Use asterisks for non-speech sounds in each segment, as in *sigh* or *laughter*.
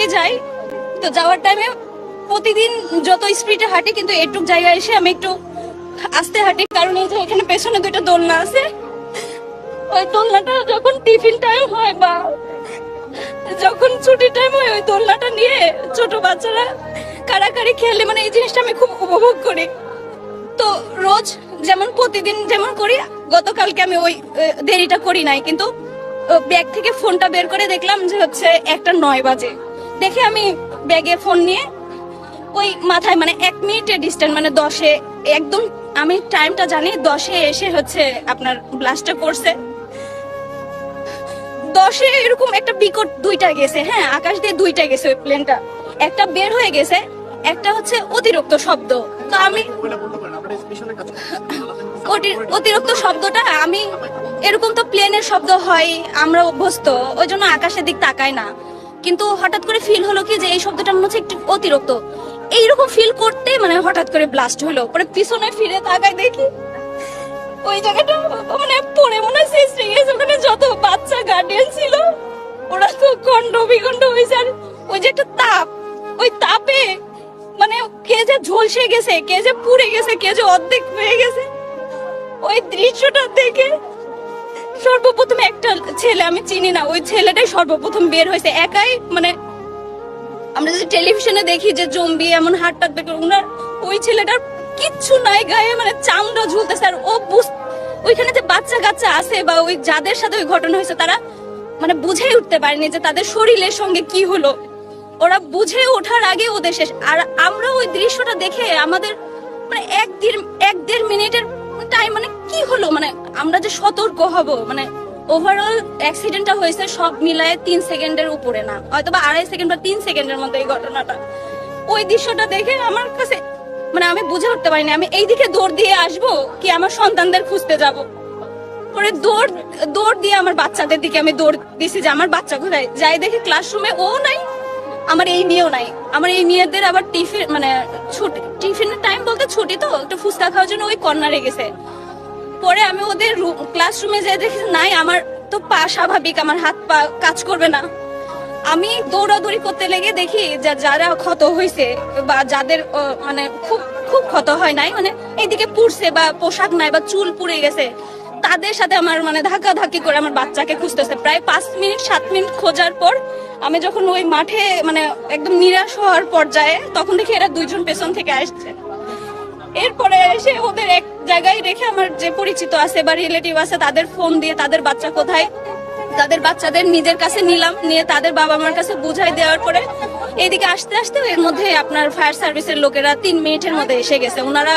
দিয়ে যাই তো যাওয়ার টাইমে প্রতিদিন যত স্পিডে হাঁটি, কিন্তু এটুক জায়গায় এসে আমি একটু আস্তে হাঁটি, কারণ এই যে এখানে পেছনে দুইটা দোলনা আছে। ওই দোলনাটা যখন টিফিন টাইম হয় বা যখন ছুটি টাইম হয়, ওই দোলনাটা নিয়ে ছোট বাচ্চারা কারাকারি খেলে মানে এই জিনিসটা আমি খুব উপভোগ করি। তো রোজ যেমন প্রতিদিন যেমন করি, গতকালকে আমি ওই দেরিটা করি নাই, কিন্তু ব্যাগ থেকে ফোনটা বের করে দেখলাম যে হচ্ছে একটা নয় বাজে। দেখে আমি ব্যাগে ফোন নিয়ে ওই মাথায় মানে এক মিনিটের ডিস্টেন্স মানে দশে, একদম আমি টাইমটা জানি, দশে এসে হচ্ছে আপনার ব্লাস্টটা করছে দশে এরকম একটা বিকট দুইটা গেছে হ্যাঁ আকাশ দিয়ে দুইটা গেছে ওই প্লেনটা একটা বের হয়ে গেছে, একটা হচ্ছে অতিরিক্ত শব্দ। তো আমি অতি- অতিরিক্ত শব্দটা আমি এরকম তো প্লেনের শব্দ হয়, আমরা অভ্যস্ত, ওই জন্য আকাশের দিক তাকাই না। কিন্তু হঠাৎ করে ফিল হলো কি যে এই শব্দটা মনে হচ্ছে একটু অতিরিক্ত। এইরকম ফিল করতে মানে হঠাৎ করে ব্লাস্ট হলো। পরে পিছনে ফিরে তাকাই দেখি ওই জায়গাটা মানে পড়ে মনে হয় হয়ে গেছে ওখানে যত বাচ্চা গার্ডিয়ান ছিল, ওরা তো খন্ড বিখণ্ড হয়েছে আর ওই যে একটা তাপ, ওই তাপে মানে কে যে ঝলসে গেছে, কে যে পুড়ে গেছে, কে যে অর্ধেক হয়ে গেছে, ওই দৃশ্যটা দেখে সর্বপ্রথম একটা ছেলে আমি চিনি না, ওই ছেলেটাই সর্বপ্রথম বের হয়েছে। একাই মানে আমরা যে টেলিভিশনে দেখি যে জম্বি এমন হাট টাট বের ওনার ওই ছেলেটার কিচ্ছু নাই, গায়ে মানে চামড়া ঝুলতেছে, আর ও ওইখানে যে বাচ্চা কাচ্চা আছে বা ওই যাদের সাথে ওই ঘটনা হয়েছে, তারা মানে বুঝেই উঠতে পারেনি যে তাদের শরীরের সঙ্গে কি হলো। ওরা বুঝে ওঠার আগে ওদের শেষ। আর আমরা ওই দৃশ্যটা দেখে আমাদের মানে এক দেড় এক দেড় মিনিটের মানে কি হলো? মানে আমরা যে সতর্ক হব মানে ওভারঅল অ্যাক্সিডেন্টটা হয়েছে সব মিলায় তিন সেকেন্ডের উপরে না। হয়তো বা আড়াই সেকেন্ড বা তিন সেকেন্ডের এই ঘটনাটা। ওই দৃশ্যটা দেখে আমার কাছে মানে আমি বুঝে উঠতে পারিনি। আমি এইদিকে দৌড় দিয়ে আসব কি আমার সন্তানদের খুঁজতে যাব? পরে দৌড় দৌড় দিয়ে আমার বাচ্চাদের দিকে আমি দৌড় দিছি যে আমার বাচ্চা কোথায় যাই দেখি ক্লাসরুমে ও নাই আমার এই মেয়েও নাই। আমার এই মেয়েদের আবার টিফিন মানে ছুটি, টিফিনের টাইম বলতে ছুটি তো, একটু ফুচকা খাওয়ার জন্য ওই কর্নারে গেছে। পরে আমি ওদের রুম ক্লাসরুমে যেয়ে দেখি, নাই, আমার তো পা স্বাভাবিক, আমার হাত পা কাজ করবে না। আমি দৌড়াদৌড়ি করতে লেগে দেখি যা, যারা ক্ষত হয়েছে বা যাদের মানে খুব খুব ক্ষত হয় নাই মানে এইদিকে পুড়ছে বা পোশাক নাই বা চুল পুড়ে গেছে। তাদের সাথে আমার মানে ধাক্কা ধাক্কি করে আমার বাচ্চাকে খুঁজতেছে প্রায় পাঁচ মিনিট, সাত মিনিট খোঁজার পর আমি যখন ওই মাঠে মানে একদম নিরাশ হওয়ার পর্যায়ে তখন দেখি এরা দুইজন পেছন থেকে আসছে। এরপরে এসে ওদের এক জায়গায় রেখে আমার যে পরিচিত আছে বা রিলেটিভ আছে, তাদের ফোন দিয়ে তাদের বাচ্চা কোথায়? তাদের বাচ্চাদের নিজের কাছে নিলাম, নিয়ে তাদের বাবা মার কাছে বুঝাই দেওয়ার পরে এইদিকে আসতে আসতে এর মধ্যে আপনার ফায়ার সার্ভিসের লোকেরা তিন মিনিটের মধ্যে এসে গেছে। ওনারা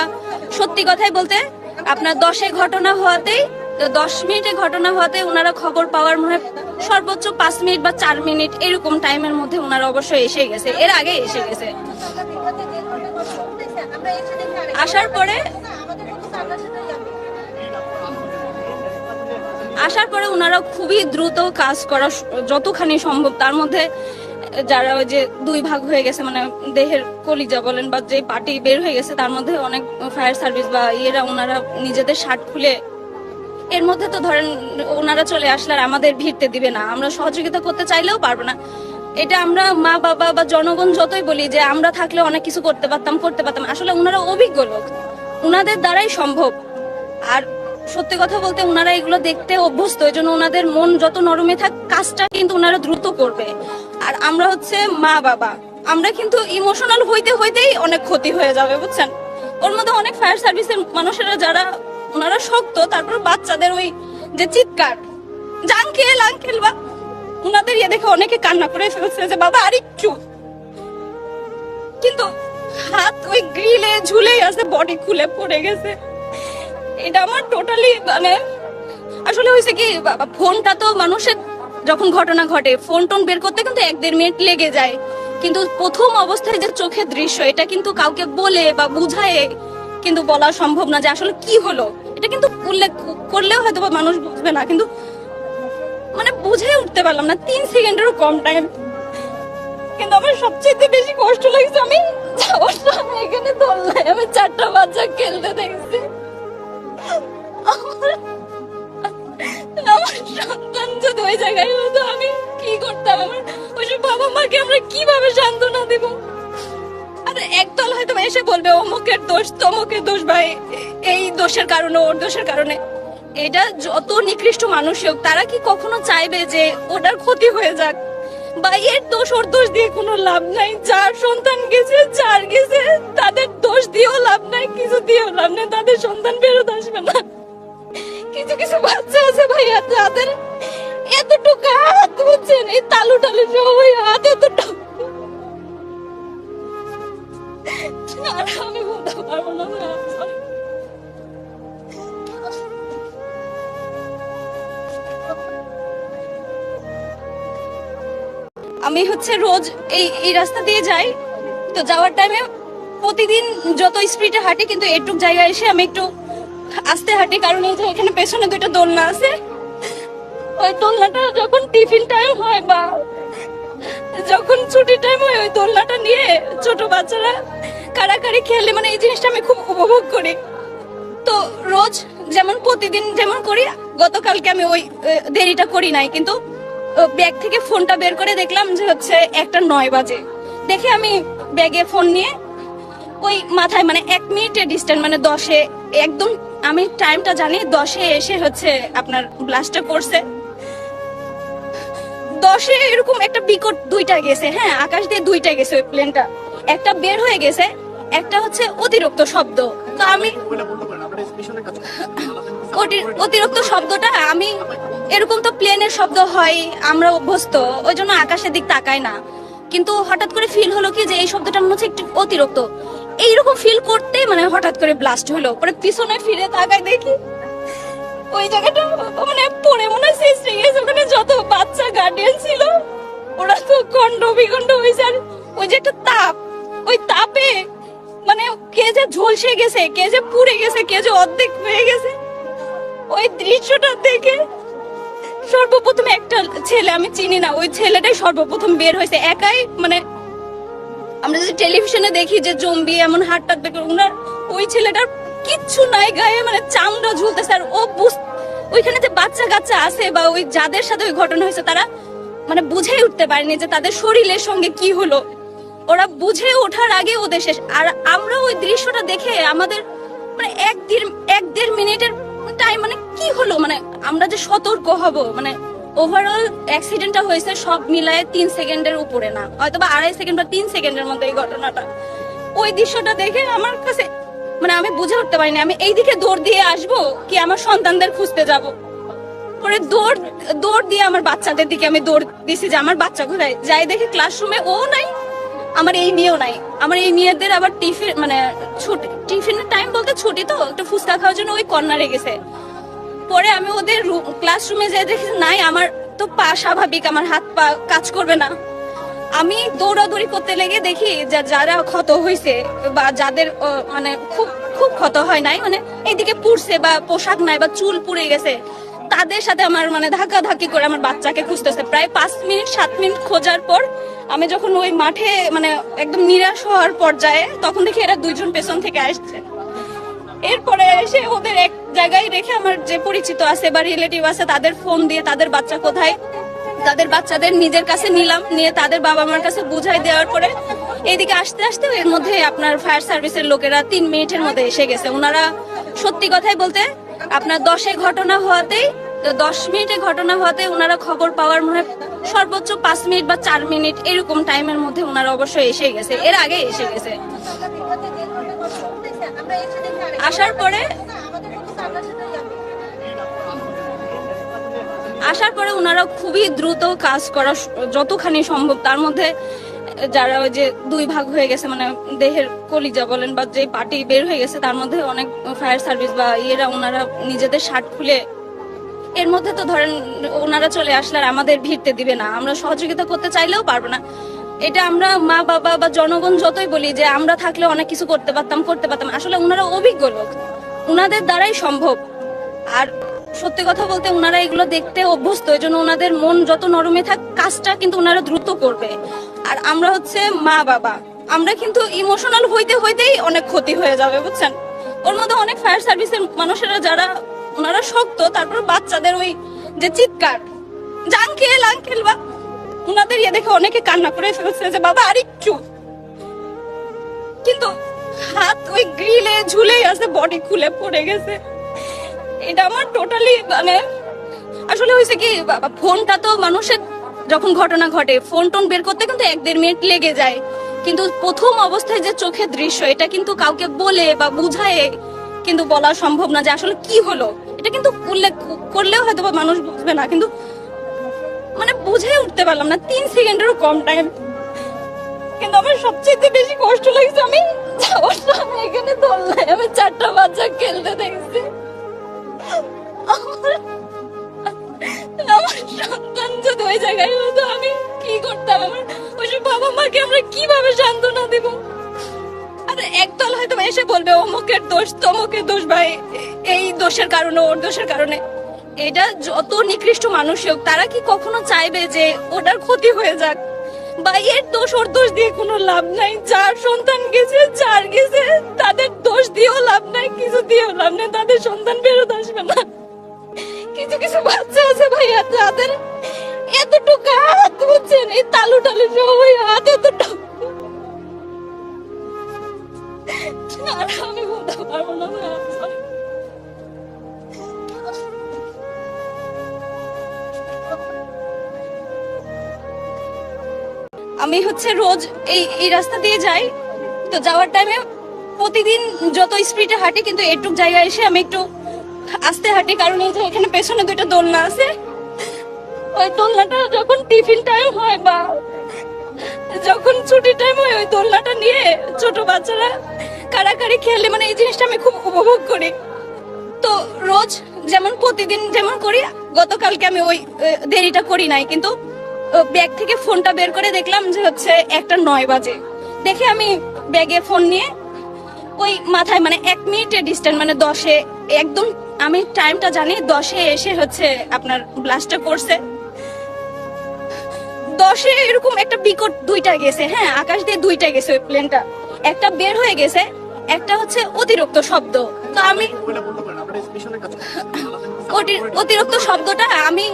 সত্যি কথাই বলতে আপনার দশে ঘটনা হওয়াতেই, দশ মিনিটে ঘটনা হওয়াতে ওনারা খবর পাওয়ার মনে সর্বোচ্চ পাঁচ মিনিট বা চার মিনিট এরকম টাইমের মধ্যে ওনারা অবশ্যই এসে গেছে। এর আগে এসে গেছে। আসার পরে আসার পরে ওনারা খুবই দ্রুত কাজ করা যতখানি সম্ভব, তার মধ্যে যারা ওই যে দুই ভাগ হয়ে গেছে মানে দেহের কলিজা বলেন বা যে পার্টি বের হয়ে গেছে, তার মধ্যে অনেক ফায়ার সার্ভিস বা ইয়েরা ওনারা নিজেদের শার্ট খুলে, এর মধ্যে তো ধরেন ওনারা চলে আসলে আমাদের ভিড়তে দিবে না। আমরা সহযোগিতা করতে চাইলেও পারব না। এটা আমরা মা, বাবা বা জনগণ যতই বলি যে আমরা থাকলে অনেক কিছু করতে পারতাম করতে পারতাম, আসলে ওনারা অভিজ্ঞ লোক। ওনাদের দ্বারাই সম্ভব। আর সত্যি কথা বলতে ওনারা এগুলো দেখতে অভ্যস্ত এই জন্য ওনাদের মন যত নরমে থাক, কাজটা কিন্তু ওনারা দ্রুত করবে। আর আমরা হচ্ছে মা বাবা। আমরা কিন্তু ইমোশনাল হইতে হইতেই অনেক ক্ষতি হয়ে যাবে, বুঝছেন? ওর মধ্যে অনেক ফায়ার সার্ভিসের মানুষেরা যারা ওনারা শক্ত, তারপর বাচ্চাদের ওই যে চিৎকার যে আঙ্কেল আঙ্কেল বা ওনাদের ইয়ে দেখে অনেকে কান্না করে ফেলছে যে, বাবা, আর একটু। কিন্তু হাত ওই গ্রিলে ঝুলেই আছে বডি খুলে পড়ে গেছে। এটা আমার টোটালি মানে আসলে হয়েছে কি ফোনটা তো মানুষের, যখন ঘটনা ঘটে ফোন টোন বের করতে কিন্তু এক দেড় মিনিট লেগে যায়। কিন্তু প্রথম অবস্থায় যে চোখের দৃশ্য, এটা কিন্তু কাউকে বলে বা বুঝায় কিন্তু বলা সম্ভব না যে আসলে কি হলো। এটা কিন্তু উল্লেখ করলেও হয়তো মানুষ বুঝবে না, কিন্তু মানে বুঝে উঠতে পারলাম না, তিন সেকেন্ডেরও কম টাইম কিন্তু আমার সবচেয়ে বেশি কষ্ট লাগছে, আমি এখানে দোলনায় আমি চারটা বাচ্চা খেলতে দেখছি। আমার সন্তান যদি ওই জায়গায় হতো আমি কি করতাম? আমার ওইসব বাবা মাকে আমরা কীভাবে সান্ত্বনা দিব? আর একদল হয়তো এসে বলবে, অমুকের দোষ, তমুকের দোষ ভাই, এই দোষের কারণে, ওর দোষের কারণে। এটা যত নিকৃষ্ট মানুষ হোক, তারা কি কখনো চাইবে যে ওটার ক্ষতি হয়ে যাক? এর দোষ, ওর দোষ দিয়ে কোনো লাভ নাই। যার সন্তান গেছে, যার গেছে, তাদের দোষ দিয়েও লাভ নাই, কিছু দিয়েও লাভ নাই, তাদের সন্তান ফেরত আসবে না। কিছু কিছু বাচ্চা আছে ভাইয়া যাদের এতটুকু হাত বুঝছেন এই তালু টালু সহ ওই হাত এতটুকু। আর আমি বলতে পারব না আমি হচ্ছে রোজ এই এই রাস্তা দিয়ে যাই। তো যাওয়ার টাইমে প্রতিদিন যত স্পিডে হাঁটি, কিন্তু এটুক জায়গায় এসে আমি একটু আস্তে হাঁটি, কারণ এই যে এখানে পেছনে দুইটা দোলনা আছে। ওই দোলনাটা যখন টিফিন টাইম হয় বা যখন ছুটি টাইম হয়, ওই দোলনাটা নিয়ে ছোট বাচ্চারা কাড়াকাড়ি খেলে মানে এই জিনিসটা আমি খুব উপভোগ করি। তো রোজ যেমন প্রতিদিন যেমন করি, গতকালকে আমি ওই দেরিটা করি নাই, কিন্তু ব্যাগ থেকে ফোনটা বের করে দেখলাম যে হচ্ছে একটা নয় বাজে। দেখে আমি ব্যাগে ফোন নিয়ে ওই মাথায় মানে এক মিনিটের ডিস্টেন্স মানে দশে, একদম আমি টাইমটা জানি, দশে এসে হচ্ছে আপনার ব্লাস্টটা করছে দশে এরকম একটা বিকট দুইটা গেছে হ্যাঁ আকাশ দিয়ে দুইটা গেছে ওই প্লেনটা একটা বের হয়ে গেছে একটা হচ্ছে অতিরিক্ত শব্দ। তো আমি অতিরিক্ত শব্দটা আমি এরকম তো প্লেনের শব্দ হয়, আমরা অভ্যস্ত, ওই জন্য আকাশের দিক তাকাই না। কিন্তু হঠাৎ করে ফিল হলো কি যে এই শব্দটা মনে হচ্ছে একটু অতিরিক্ত। এইরকম ফিল করতে মানে হঠাৎ করে ব্লাস্ট হলো, পরে পিছনে ফিরে তাকাই দেখি, ওই জায়গাটা মানে পড়ে মনে হয়ে গেছে। ওখানে যত বাচ্চা গার্ডিয়ান ছিল, ওরা তো খন্ড বিখণ্ড হয়েছে ওই যে একটা তাপ, ওই তাপে মানে কে যে ঝলসে গেছে কে যে পুড়ে গেছে কে যে অর্ধেক হয়ে গেছে ওই দৃশ্যটা দেখে সর্বপ্রথম একটা ছেলে আমি চিনি না ওই ছেলেটাই সর্বপ্রথম বের হয়েছে। একাই মানে আমরা যে টেলিভিশনে দেখি যে জম্বি এমন হাট টাট বের করে, উনার ওই ছেলেটার কিচ্ছু নাই গায়ে মানে চামড়া ঝুলতেছে আর ও ওইখানে যে বাচ্চা কাচ্চা আছে বা ওই যাদের সাথে ওই ঘটনা হয়েছে তারা মানে বুঝেই উঠতে পারেনি যে তাদের শরীরের সঙ্গে কি হলো। ওরা বুঝে ওঠার আগে ওদের শেষ। আর আমরা ওই দৃশ্যটা দেখে আমাদের মানে এক দেড় এক দেড় মিনিটের টাইম মানে কি হলো? মানে আমরা যে সতর্ক হব মানে ওভারঅল অ্যাক্সিডেন্টটা হয়েছে সব মিলায়ে তিন সেকেন্ডের উপরে না। হয়তো বা আড়াই সেকেন্ড বা তিন সেকেন্ডের মধ্যে এই ঘটনাটা। ওই দৃশ্যটা দেখে আমার কাছে মানে আমি বুঝে উঠতে পারিনি। আমি এই দিকে দৌড় দিয়ে আসব কি আমার সন্তানদের খুঁজতে যাব? পরে দৌড় দৌড় দিয়ে আমার বাচ্চাদের দিকে আমি দৌড় দিছি যে আমার বাচ্চা কোথায়? যাই দেখি ক্লাসরুমে ও নাই। আমার এই মেয়েও নাই। আমার এই মেয়েদের আবার টিফিন মানে ছুটি, টিফিনের টাইম বলতে ছুটি তো, একটু ফুচকা খাওয়ার জন্য ওই কর্নারে গেছে। পরে আমি ওদের ক্লাসরুমে যেয়ে দেখি, নাই, আমার তো পা স্বাভাবিক, আমার হাত পা কাজ করবে না। আমি দৌড়াদৌড়ি করতে লেগে দেখি যে, যারা ক্ষত হয়েছে বা যাদের মানে খুব খুব ক্ষত হয় নাই মানে এইদিকে পুড়ছে বা পোশাক নাই বা চুল পুড়ে গেছে তাদের সাথে আমার মানে ধাক্কা ধাক্কি করে আমার বাচ্চাকে খুঁজতেছে। প্রায় পাঁচ মিনিট, সাত মিনিট খোঁজার পর আমি যখন ওই মাঠে মানে একদম নিরাশ হওয়ার পর্যায়ে তখন দেখি এরা দুইজন পেছন থেকে আসছে। এরপরে এসে ওদের এক জায়গায় রেখে আমার যে পরিচিত আছে বা রিলেটিভ আছে, তাদের ফোন দিয়ে তাদের বাচ্চা কোথায়? তাদের বাচ্চাদের নিজের কাছে নিলাম, নিয়ে তাদের বাবা মার কাছে বুঝাই দেওয়ার পরে এইদিকে আসতে আসতে এর মধ্যে আপনার ফায়ার সার্ভিসের লোকেরা তিন মিনিটের মধ্যে এসে গেছে। ওনারা সত্যি কথাই বলতে আপনার দশে ঘটনা হওয়াতেই দশ মিনিটে ঘটনা হওয়াতে ওনারা খবর পাওয়ার মনে হয় সর্বোচ্চ পাঁচ মিনিট বা চার মিনিট এরকম টাইমের মধ্যে ওনারা অবশ্যই এসে গেছে। এর আগে এসে গেছে। আসার পরে আসার পরে ওনারা খুবই দ্রুত কাজ করা যতখানি সম্ভব, তার মধ্যে যারা ওই যে দুই ভাগ হয়ে গেছে মানে দেহের কলিজা বলেন বা যে পার্টি বের হয়ে গেছে, তার মধ্যে অনেক ফায়ার সার্ভিস বা ইয়েরা ওনারা নিজেদের শার্ট খুলে এর মধ্যে তো ধরেন ওনারা চলে আসলে আর আমাদের ভিড়তে দিবে না। আমরা সহযোগিতা করতে চাইলেও পারব না। এটা আমরা মা, বাবা বা জনগণ যতই বলি যে আমরা থাকলে অনেক কিছু করতে পারতাম করতে পারতাম, আসলে ওনারা অভিজ্ঞ লোক। ওনাদের দ্বারাই সম্ভব। আর সত্যি কথা বলতে ওনারা এগুলো দেখতে অভ্যস্ত এই জন্য ওনাদের মন যত নরমে থাক, কাজটা কিন্তু ওনারা দ্রুত করবে। আর আমরা হচ্ছে মা, বাবা। আমরা কিন্তু ইমোশনাল হইতে হইতেই অনেক ক্ষতি হয়ে যাবে, বুঝছেন? ওর মধ্যে অনেক ফায়ার সার্ভিসের মানুষেরা যারা ওনারা শক্ত, তারপর বাচ্চাদের ওই যে চিৎকার। যে আঙ্কেল বা ওনাদের ইয়ে দেখে অনেকে কান্না করে ফেলছে যে, বাবা আর একটু কিন্তু হাত ওই গ্রিলে ঝুলে আছে বডি খুলে পড়ে গেছে। এটা আমার টোটালি মানে আসলে হয়েছে কি ফোনটা তো মানুষের যখন ঘটনা ঘটে, ফোন টোন বের করতে কিন্তু এক দেড় মিনিট লেগে যায়। কিন্তু প্রথম অবস্থায় যে চোখের দৃশ্য, এটা কিন্তু কাউকে বলে বা বুঝায়, কিন্তু বলা সম্ভব না যে আসলে কি হলো। এটা কিন্তু উল্লেখ করলেও হয়তো মানুষ বুঝবে না, কিন্তু মানে বুঝে উঠতে পারলাম না, তিন সেকেন্ডেরও কম টাইম কিন্তু আমার সবচেয়ে বেশি কষ্ট লাগছে, আমি এখানে দোলনায় আমি চারটা বাচ্চা খেলতে দেখছি। আমার আমার সন্তান যদি ওই জায়গায় হতো, আমি কি করতাম? আমার ওইসব বাবা মাকে আমরা কীভাবে সান্ত্বনা দেব? আর, একদল হয়তো এসে বলবে, অমুকের দোষ, তমুকের দোষ ভাই, এই দোষের কারণে, ওর দোষের কারণে। এটা যত নিকৃষ্ট মানুষই হোক, তারা কি কখনো চাইবে যে ওটার ক্ষতি হয়ে যাক? বা এর দোষ, ওর দোষ দিয়ে কোনো লাভ নাই। যার সন্তান গেছে, যার গেছে, তাদের দোষ দিয়েও লাভ নাই, কিছু দিয়েও লাভ নাই। তাদের সন্তান ফেরত আসবে না। কিছু কিছু বাচ্চা আছে ভাই তাদের এতটুকু হাত বুঝছেন, এই তালু টালু সহ ওই হাত এতটুকু। *laughs* আমি হচ্ছে রোজ এই এই রাস্তা দিয়ে যাই। তো যাওয়ার টাইমে প্রতিদিন যত স্পিডে হাঁটি, কিন্তু এটুক জায়গায় এসে আমি একটু আস্তে হাঁটি, কারণ এই যে এখানে পেছনে দুইটা দোলনা আছে। ওই দোলনাটা যখন টিফিন টাইম হয় বা যখন ছুটি টাইম হয়, ওই দোলনাটা নিয়ে ছোট বাচ্চারা কারাকারি খেলে মানে এই জিনিসটা আমি খুব উপভোগ করি। তো রোজ যেমন প্রতিদিন যেমন করি, গতকালকে আমি ওই দেরিটা করি নাই, কিন্তু ব্যাগ থেকে ফোনটা বের করে দেখলাম যে হচ্ছে একটা নয় বাজে। দেখে আমি ব্যাগে ফোন নিয়ে ওই মাথায় মানে এক মিনিটের ডিস্টেন্স মানে দশে, একদম আমি টাইমটা জানি, দশে এসে হচ্ছে আপনার ব্লাস্টটা করছে। দশে এরকম একটা বিকট দুইটা গেছে হ্যাঁ আকাশ দিয়ে দুইটা গেছে ওই প্লেনটা একটা বের হয়ে গেছে একটা হচ্ছে অতিরিক্ত শব্দ। তো আমি অতিরিক্ত শব্দটা আমি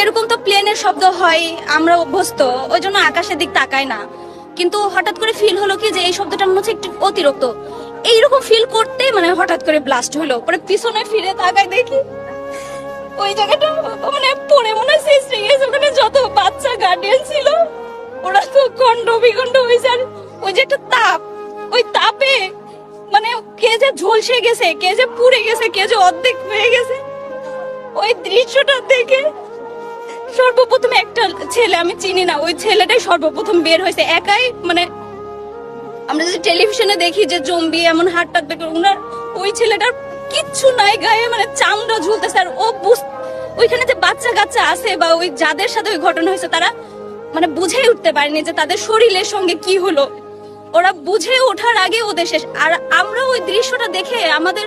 এরকম তো প্লেনের শব্দ হয়, আমরা অভ্যস্ত, ওই জন্য আকাশের দিক তাকাই না। কিন্তু হঠাৎ করে ফিল হলো কি যে এই শব্দটা মনে হচ্ছে একটু অতিরিক্ত। এইরকম ফিল করতে মানে হঠাৎ করে ব্লাস্ট হলো, পরে পিছনে ফিরে তাকাই দেখি, ওই জায়গাটা মানে পড়ে মনে হয় শেষ হয়ে গেছে। ওখানে যত বাচ্চা গার্ডিয়ান ছিল, ওরা তো খন্ড বিখণ্ড হয়েছে ওই যে একটা তাপ, ওই তাপে মানে কে যে ঝলসে গেছে কে যে পুড়ে গেছে কে যে অর্ধেক হয়ে গেছে ওই দৃশ্যটা দেখে সর্বপ্রথম একটা ছেলে আমি চিনি না ওই ছেলেটাই সর্বপ্রথম বের হয়েছে। একাই মানে আমরা যে টেলিভিশনে দেখি যে জম্বি এমন হাট টাট বের করে, উনার ওই ছেলেটার কিচ্ছু নাই গায়ে মানে চামড়া ঝুলতেছে আর ও ওইখানে যে বাচ্চা কাচ্চা আছে বা ওই যাদের সাথে ওই ঘটনা হয়েছে তারা মানে বুঝেই উঠতে পারেনি যে তাদের শরীরের সঙ্গে কি হলো। ওরা বুঝে ওঠার আগে ওদের শেষ। আর আমরা ওই দৃশ্যটা দেখে আমাদের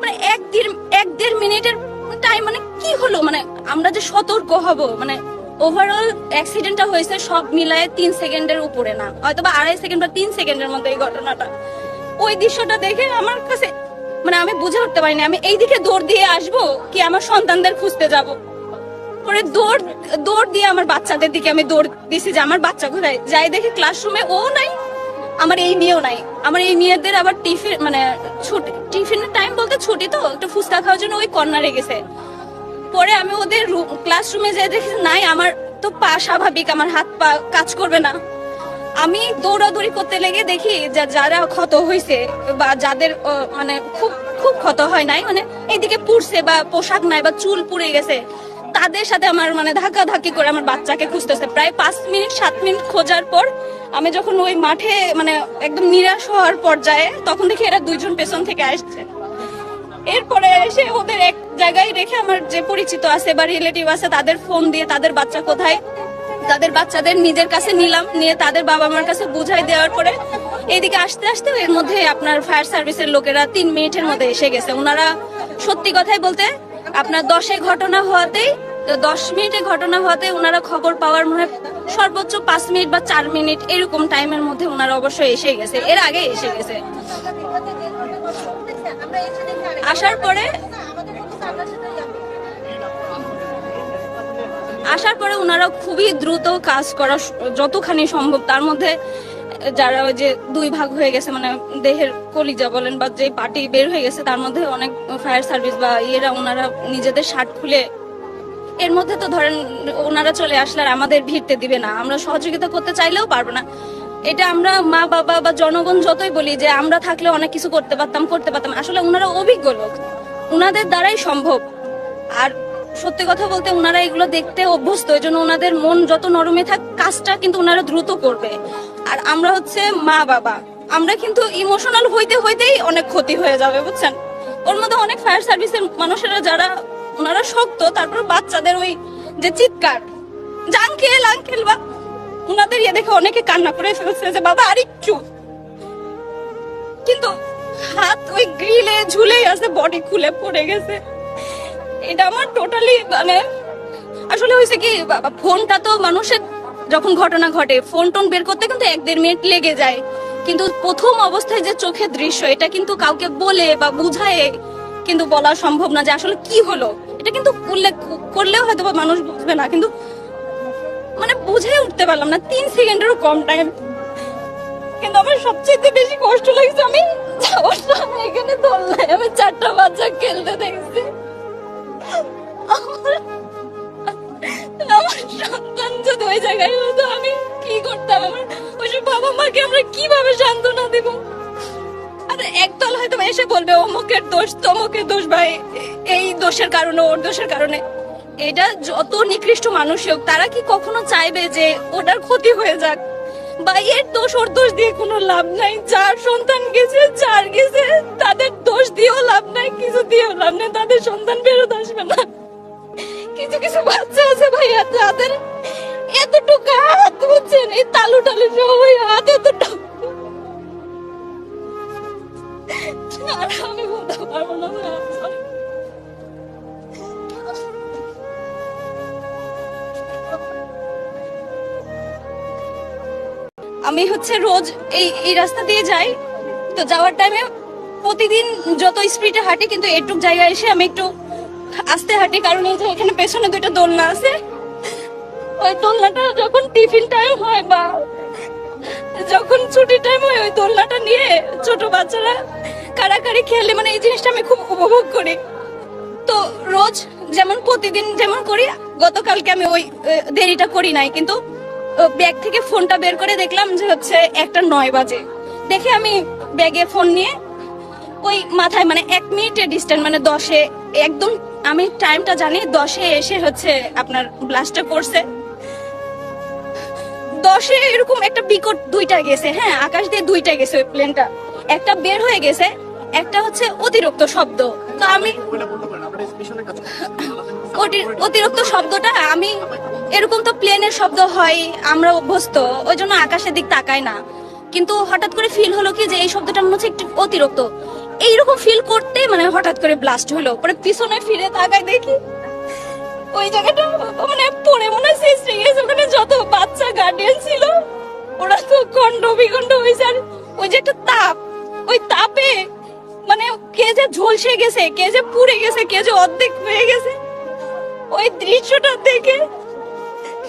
মানে এক দেড় এক দেড় মিনিটের টাইম মানে কি হলো? মানে আমরা যে সতর্ক হব মানে ওভারঅল অ্যাক্সিডেন্টটা হয়েছে সব মিলায়ে তিন সেকেন্ডের উপরে না। হয়তো বা আড়াই সেকেন্ড বা তিন সেকেন্ডের মধ্যে এই ঘটনাটা। ওই দৃশ্যটা দেখে আমার কাছে মানে আমি বুঝে উঠতে পারিনি। আমি এই দিকে দৌড় দিয়ে আসব কি আমার সন্তানদের খুঁজতে যাব? পরে দৌড় দৌড় দিয়ে আমার বাচ্চাদের দিকে আমি দৌড় দিছি যে আমার বাচ্চা কোথায়? যাই দেখি ক্লাসরুমে ও নাই আমার এই মেয়েও নাই। আমার এই মেয়েদের আবার টিফিন মানে ছুটি, টিফিনের টাইম বলতে ছুটি তো, একটু ফুচকা খাওয়ার জন্য ওই কর্নারে গেছে। পরে আমি ওদের ক্লাসরুমে যেয়ে দেখি, নাই, আমার তো পা স্বাভাবিক, আমার হাত পা কাজ করবে না। আমি দৌড়াদৌড়ি করতে লেগে দেখি যারা ক্ষত হয়েছে বা যাদের মানে খুব খুব ক্ষত হয় নাই মানে এইদিকে পুড়ছে, বা পোশাক নাই, বা চুল পুড়ে গেছে, তাদের সাথে আমার মানে ধাক্কা ধাক্কি করে আমার বাচ্চাকে খুঁজতেছে। প্রায় পাঁচ মিনিট, সাত মিনিট খোঁজার পর আমি যখন ওই মাঠে মানে একদম নিরাশ হওয়ার পর্যায়ে, তখন দেখি এরা দুইজন পেছন থেকে আসছে। এরপরে এসে ওদের এক জায়গায় রেখে আমার যে পরিচিত আছে বা রিলেটিভ আছে, তাদের ফোন দিয়ে তাদের বাচ্চা কোথায়? তাদের বাচ্চাদের নিজের কাছে নিলাম, নিয়ে তাদের বাবা মার কাছে বুঝাই দেওয়ার পরে, এইদিকে আসতে আসতে এর মধ্যে আপনার ফায়ার সার্ভিসের লোকেরা তিন মিনিটের মধ্যে এসে গেছে। ওনারা সত্যি কথাই বলতে, আপনার দশে ঘটনা হওয়াতেই দশ মিনিটে ঘটনা হওয়াতে ওনারা খবর পাওয়ার মনে হয় সর্বোচ্চ পাঁচ মিনিট বা চার মিনিট এরকম টাইমের মধ্যে ওনারা অবশ্যই এসে গেছে। এর আগে এসে গেছে। আসার পরে আসার পরে ওনারা খুবই দ্রুত কাজ করা যতখানি সম্ভব, তার মধ্যে যারা ওই যে দুই ভাগ হয়ে গেছে মানে দেহের কলিজা বলেন বা যে পার্টি বের হয়ে গেছে, তার মধ্যে অনেক ফায়ার সার্ভিস বা ইয়েরা ওনারা নিজেদের শার্ট খুলে এর মধ্যে তো ধরেন ওনারা চলে আসলে আর আমাদের ভিড়তে দিবে না। আমরা সহযোগিতা করতে চাইলেও পারব না। এটা আমরা মা, বাবা বা জনগণ যতই বলি যে আমরা থাকলে অনেক কিছু করতে পারতাম করতে পারতাম, আসলে ওনারা অভিজ্ঞ লোক। ওনাদের দ্বারাই সম্ভব। আর সত্যি কথা বলতে ওনারা এগুলো দেখতে অভ্যস্ত এই জন্য ওনাদের মন যত নরমে থাক, কাজটা কিন্তু ওনারা দ্রুত করবে। আর আমরা হচ্ছে মা, বাবা। আমরা কিন্তু ইমোশনাল হইতে হইতেই অনেক ক্ষতি হয়ে যাবে, বুঝছেন? ওর মধ্যে অনেক ফায়ার সার্ভিসের মানুষেরা যারা ওনারা শক্ত, তারপর বাচ্চাদের ওই যে চিৎকার যে আঙ্কেল বা ওনাদের ইয়ে দেখে অনেকে কান্না করে ফেলছে যে, বাবা আর একটু কিন্তু হাত ওই গ্রিলে ঝুলেই আছে, বডি খুলে পড়ে গেছে। এটা আমার টোটালি মানে আসলে হয়েছে কি, বাবা, ফোনটা তো মানুষের যখন ঘটনা ঘটে, ফোন টোন বের করতে কিন্তু এক দেড় মিনিট লেগে যায়। কিন্তু প্রথম অবস্থায় যে চোখের দৃশ্য, এটা কিন্তু কাউকে বলে বা বুঝায়, কিন্তু বলা সম্ভব না যে আসলে কি হলো। এটা কিন্তু উল্লেখ করলেও হয়তো মানুষ বুঝবে না, কিন্তু মানে বুঝে উঠতে পারলাম না। তিন সেকেন্ডেরও কম টাইম কিন্তু আমার সবচেয়ে বেশি কষ্ট লাগছে, আমি এখানে দোলনায় আমি চারটা বাচ্চা খেলতে দেখছি। আমার সন্তান যদি ওই জায়গায় হতো, আমি কি করতাম? আমার ওইসব বাবা মাকে আমরা কীভাবে সান্ত্বনা দেব? একদল হয়তো এসে বলবে, অমুকের দোষ, তমুকের দোষ ভাই এই দোষের কারণে, ওর দোষের কারণে। এটা যত নিকৃষ্ট মানুষ হোক, তারা কি কখনো চাইবে যে ওটার ক্ষতি হয়ে যাক? বা এর দোষ, ওর দোষ দিয়ে কোনো লাভ নাই। যার সন্তান গেছে, যার গেছে, তাদের দোষ দিয়েও লাভ নাই, কিছু দিয়েও লাভ নাই। তাদের সন্তান ফেরত আসবে না। কিছু কিছু বাচ্চা আছে ভাইয়া, যাদের এতটুকু হাত বুঝছেন, এই তালু টালু সব ওই হাত এতটুকু আমি হচ্ছে রোজ এই এই রাস্তা দিয়ে যাই। তো যাওয়ার টাইমে প্রতিদিন যত স্পিডে হাঁটি, কিন্তু এটুক জায়গায় এসে আমি একটু আস্তে হাঁটি, কারণ এই যে এখানে পেছনে দুইটা দোলনা আছে। ওই দোলনাটা যখন টিফিন টাইম হয় বা যখন ছুটি টাইম হয়, ওই দোলনাটা নিয়ে ছোট বাচ্চারা কারাকারি খেলে মানে এই জিনিসটা আমি খুব উপভোগ করি। তো রোজ যেমন প্রতিদিন যেমন করি, গতকালকে আমি ওই দেরিটা করি নাই, কিন্তু ব্যাগ থেকে ফোনটা বের করে দেখলাম যে হচ্ছে একটা নয় বাজে। দেখে আমি ব্যাগে ফোন নিয়ে ওই মাথায় মানে এক মিনিটের ডিস্টেন্স মানে দশে, একদম আমি টাইমটা জানি, দশে এসে হচ্ছে আপনার ব্লাস্টটা করছে দশে এরকম একটা বিকট দুইটা গেছে হ্যাঁ আকাশ দিয়ে দুইটা গেছে ওই প্লেনটা একটা বের হয়ে গেছে, একটা হচ্ছে অতিরিক্ত শব্দ। তো আমি অতিরিক্ত শব্দটা, আমি এরকম তো প্লেনের শব্দ হয়, আমরা অভ্যস্ত, ওই জন্য আকাশের দিক তাকাই না। কিন্তু হঠাৎ করে ফিল হলো কি যে এই শব্দটা মনে হচ্ছে একটু অতিরিক্ত। এইরকম ফিল করতে মানে হঠাৎ করে ব্লাস্ট হলো, পরে পিছনে ফিরে তাকাই দেখি, ওই জায়গাটা মানে পড়ে মনে হয় হয়ে গেছে, ওখানে যত বাচ্চা গার্ডিয়ান ছিল, ওরা তো খন্ড বিখণ্ড হয়েছে আর ওই যে একটা তাপ, ওই তাপে মানে কে যে ঝলসে গেছে, কে যে পুড়ে গেছে, কে যে অর্ধেক হয়ে গেছে। ওই দৃশ্যটা দেখে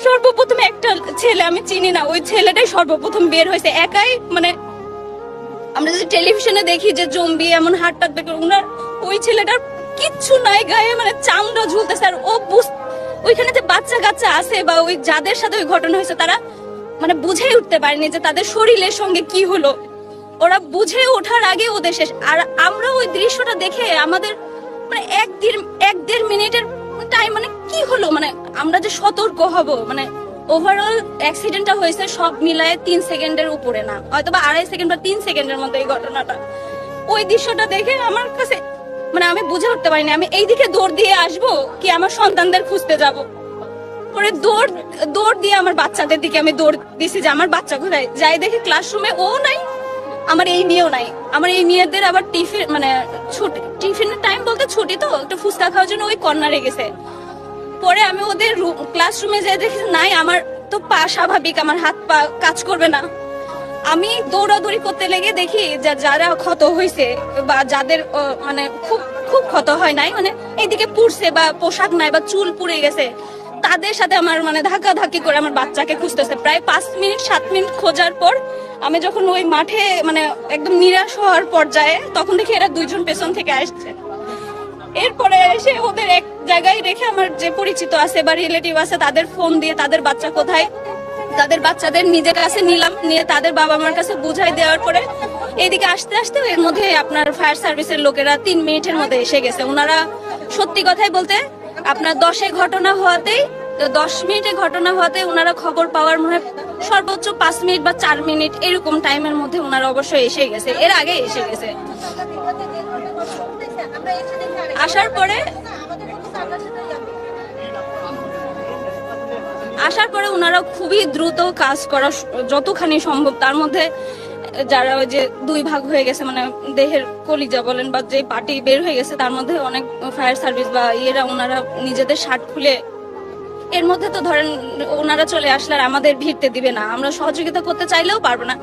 সর্বপ্রথম একটা ছেলে, আমি চিনি না, ওই ছেলেটাই সর্বপ্রথম বের হয়েছে। একাই মানে আমরা যে টেলিভিশনে দেখি যে জম্বি এমন হাট টাট দেখে ওনার ওই ছেলেটার কিচ্ছু নাই, গায়ে মানে চামড়া ঝুলতেছে, আর ও ওইখানে যে বাচ্চা কাচ্চা আছে বা ওই যাদের সাথে ওই ঘটনা হয়েছে, তারা মানে বুঝেই উঠতে পারেনি যে তাদের শরীরের সঙ্গে কি হলো। ওরা বুঝে ওঠার আগে ওদের শেষ। আর আমরা ওই দৃশ্যটা দেখে আমাদের মানে এক দেড় এক দেড় মিনিটের টাইম মানে কি হলো? মানে আমরা যে সতর্ক হব মানে ওভারঅল অ্যাক্সিডেন্টটা হয়েছে সব তিন সেকেন্ডের উপরে না। হয়তো বা আড়াই সেকেন্ড বা তিন সেকেন্ডের মধ্যে এই ঘটনাটা। ওই দৃশ্যটা দেখে আমার কাছে মানে আমি বুঝে উঠতে পারিনি। আমি এইদিকে দৌড় দিয়ে আসব কি আমার সন্তানদের খুঁজতে যাব? পরে দৌড় দৌড় দিয়ে আমার বাচ্চাদের দিকে আমি দৌড় দিছি যে আমার বাচ্চা কোথায় যাই দেখি ক্লাসরুমে ও নাই আমার এই মেয়েও নাই। আমার এই মেয়েদের আবার টিফিন মানে ছুটি টিফিনের টাইম বলতে ছুটি তো, একটু ফুচকা খাওয়ার জন্য ওই কর্নারে গেছে। পরে আমি ওদের রুম ক্লাসরুমে যাই দেখি নাই, আমার তো পা স্বাভাবিক, আমার হাত পা কাজ করবে না। আমি দৌড়াদৌড়ি করতে লেগে দেখি যা যারা ক্ষত হয়েছে বা যাদের মানে খুব খুব ক্ষত হয় নাই মানে এইদিকে পুড়ছে বা পোশাক নাই বা চুল পুড়ে গেছে, তাদের সাথে আমার মানে ধাক্কা ধাক্কি করে আমার বাচ্চাকে খুঁজতেছে। প্রায় পাঁচ মিনিট, সাত মিনিট খোঁজার পর আমি যখন ওই মাঠে মানে একদম নিরাশ হওয়ার পর্যায়ে, তখন দেখি এরা দুইজন পেছন থেকে আসছে। এরপরে এসে ওদের এক জায়গায় রেখে আমার যে পরিচিত আছে বা রিলেটিভ আছে, তাদের ফোন দিয়ে, তাদের বাচ্চা কোথায়? তাদের বাচ্চাদের নিজের কাছে নিলাম, নিয়ে তাদের বাবা মার কাছে বুঝাই দেওয়ার পরে, এইদিকে আসতে আসতে এর মধ্যে আপনার ফায়ার সার্ভিসের লোকেরা তিন মিনিটের মধ্যে এসে গেছে। ওনারা সত্যি কথাই বলতে, আপনার দশে ঘটনা হওয়াতেই তো দশ মিনিটে ঘটনা হওয়াতে ওনারা খবর পাওয়ার মনে হয় সর্বোচ্চ পাঁচ মিনিট বা চার মিনিট এরকম টাইমের মধ্যে ওনারা অবশ্যই এসে গেছে। এর আগে এসে গেছে। আসার পরে আসার পরে ওনারা খুবই দ্রুত কাজ করা যতখানি সম্ভব, তার মধ্যে যারা ওই যে দুই ভাগ হয়ে গেছে মানে দেহের কলিজা বলেন বা যে পার্টি বের হয়ে গেছে, তার মধ্যে অনেক ফায়ার সার্ভিস বা ইয়েরা ওনারা নিজেদের শার্ট খুলে এর মধ্যে তো ধরেন ওনারা চলে আসলে আর আমাদের ভিড়তে দিবে না। আমরা সহযোগিতা করতে চাইলেও পারব না।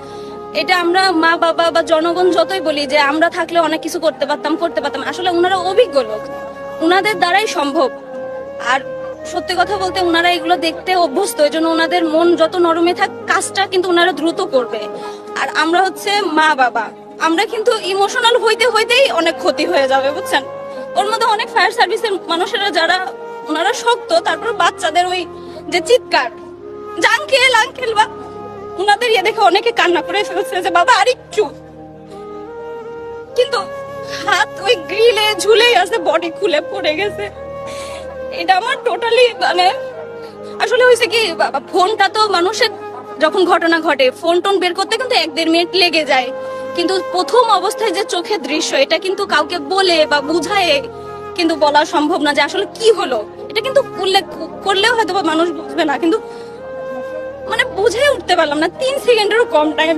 এটা আমরা মা, বাবা বা জনগণ যতই বলি যে আমরা থাকলে অনেক কিছু করতে পারতাম করতে পারতাম, আসলে ওনারা অভিজ্ঞ লোক। ওনাদের দ্বারাই সম্ভব। আর সত্যি কথা বলতে ওনারা এগুলো দেখতে অভ্যস্ত এই জন্য ওনাদের মন যত নরমে থাক, কাজটা কিন্তু ওনারা দ্রুত করবে। আর আমরা হচ্ছে মা, বাবা। আমরা কিন্তু ইমোশনাল হইতে হইতেই অনেক ক্ষতি হয়ে যাবে, বুঝছেন? ওর মধ্যে অনেক ফায়ার সার্ভিসের মানুষেরা যারা ওনারা শক্ত, তারপর বাচ্চাদের ওই যে চিৎকার যে আঙ্কেল বা ওনাদের ইয়ে দেখে অনেকে কান্না করে ফেলছে যে, বাবা আরেকটু কিন্তু হাত ওই গ্রিলে ঝুলেই আছে বডি খুলে পড়ে গেছে। এটা আমার টোটালি মানে আসলে হয়েছে কি, বাবা, ফোনটা তো মানুষের যখন ঘটনা ঘটে, ফোন টোন বের করতে কিন্তু এক দেড় মিনিট লেগে যায়। কিন্তু প্রথম অবস্থায় যে চোখের দৃশ্য, এটা কিন্তু কাউকে বলে বা বুঝায়ে কিন্তু বলা সম্ভব না যে আসলে কি হলো। এটা কিন্তু উল্লেখ করলেও হয়তো মানুষ বুঝবে না, কিন্তু মানে বুঝে উঠতে পারলাম না। তিন সেকেন্ডেরও কম টাইম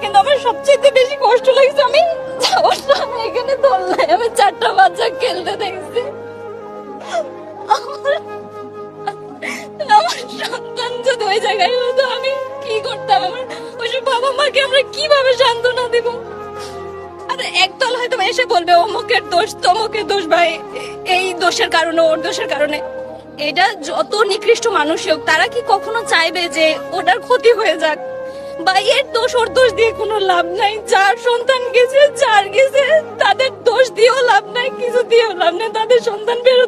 কিন্তু আমার সবচেয়ে বেশি কষ্ট লাগছে, আমি যাওয়ার সময় এখানে দোলনায় আমি চারটা বাচ্চা খেলতে দেখছি। আমার সন্তান যদি ওই জায়গায় হতো, আমি কি করতাম? আমার বাবা মাকে আমরা কীভাবে সান্ত্বনা দেব? আর, একদল হয়তো এসে বলবে, অমুকের দোষ, তমুকের দোষ ভাই এই দোষের কারণে, ওর দোষের কারণে। এটা যত নিকৃষ্ট মানুষ হোক, তারা কি কখনো চাইবে যে ওটার ক্ষতি হয়ে যাক? বা এর দোষ, ওর দোষ দিয়ে কোনো লাভ নাই। যার সন্তান গেছে, যার গেছে, তাদের দোষ দিয়েও লাভ নাই, কিছু দিয়েও লাভ নাই। তাদের সন্তান বেরো